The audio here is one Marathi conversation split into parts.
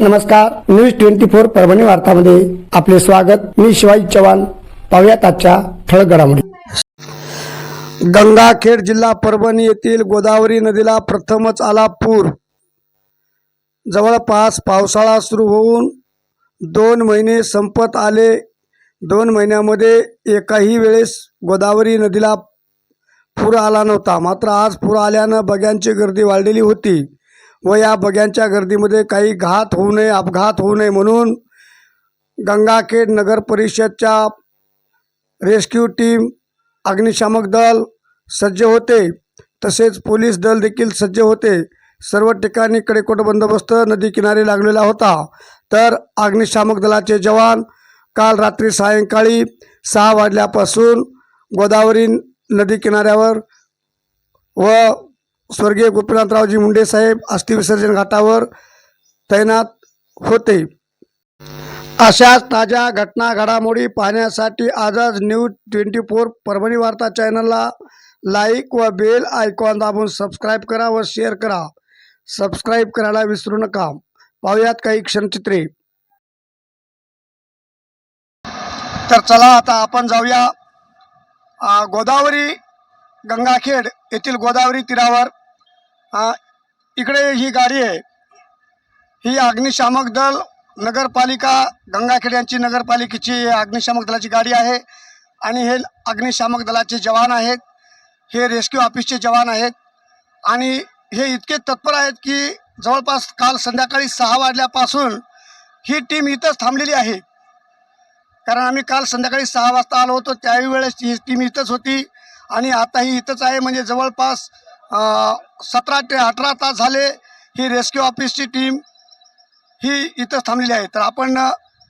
नमस्कार न्यूज ट्वेंटी फोर परभणी वार्तामध्ये आपले स्वागत. मी शिवाजी चव्हाण. पाहुयात आजच्या ठळक घडामोडी गंगाखेड जिल्हा परभणी येथील गोदावरी नदीला प्रथमच आला पूर. जवळपास पावसाळा सुरू होऊन दोन महिने संपत आले. दोन महिन्यामध्ये एकाही वेळेस गोदावरी नदीला पूर आला नव्हता. मात्र आज पूर आल्यानं बग्यांची गर्दी वाढलेली होती. व या बग्यांच्या गर्दीमध्ये काही घात होऊ नये अपघात होऊ नये म्हणून गंगाखेड नगर परिषदच्या रेस्क्यू टीम अग्निशामक दल सज्ज होते. तसेच पोलीस दल देखील सज्ज होते. सर्व ठिकाणी कडेकोट बंदोबस्त नदी किनारी लागलेला होता. तर अग्निशामक दलाचे जवान काल रात्री सायंकाळी सहा वाजल्यापासून गोदावरी नदी किनाऱ्यावर व स्वर्गीय गोपीनाथरावजी मुंडे साहेब अस्थि विसर्जन घाटावर तैनात होते. अशाच ताज्या घटना घडामोडी पाहण्यासाठी आजच न्यूज ट्वेंटी फोर परभणी वार्ता चॅनलला लाईक व बेल आयकॉन दाबून सबस्क्राईब करा व शेअर करा. सबस्क्राईब करायला विसरू नका. पाहूयात काही क्षणचित्रे. तर चला आता आपण जाऊया गोदावरी गंगाखेड येथील गोदावरी तीरावर. इकडे ही गाडी आहे. ही अग्निशामक दल नगरपालिका गंगाखेड यांची नगरपालिकेची अग्निशामक दलाची गाडी आहे. आणि हे अग्निशामक दलाचे जवान आहेत. हे रेस्क्यू ऑफिसचे जवान आहेत. आणि हे इतके तत्पर आहेत की जवळपास काल संध्याकाळी सहा वाजल्यापासून ही टीम इथंच थांबलेली आहे. कारण आम्ही काल संध्याकाळी सहा वाजता आलो होतो त्याही वेळेस ही टीम इथंच होती. आणि आताही इथंच आहे म्हणजे जवळपास सतरा ते अठरा तास झाले ही रेस्क्यू ऑफिसची टीम ही इथंच थांबलेली आहे. तर आपण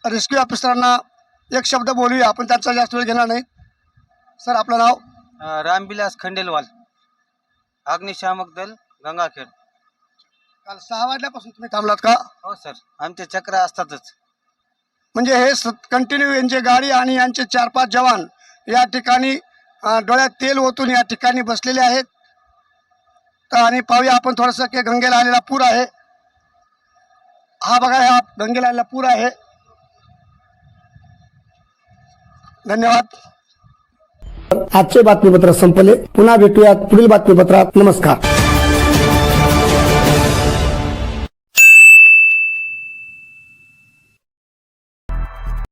रेस्क्यू ऑफिसरांना एक शब्द बोलूया. आपण त्यांचा जास्त वेळ घेणार नाही. सर आपलं नाव? रामविलास खंडेलवाल. अग्निशामक दल गंगाखेड. काल सहा वाजल्यापासून तुम्ही थांबलात का? हो सर. आमचे चक्र असतातच. म्हणजे हे कंटिन्यू यांची गाडी आणि यांचे चार पाच जवान या ठिकाणी डोळ्यात तेल ओतून या ठिकाणी बसलेले आहेत. आणि पाहूया. आपण थोडंसं की गंगेला आलेला पूर आहे. हा बघा हा गंगेला आलेला पूर आहे. धन्यवाद. आजचे बातमीपत्र संपले. पुन्हा भेटूयात पुढील बातमीपत्रात. नमस्कार.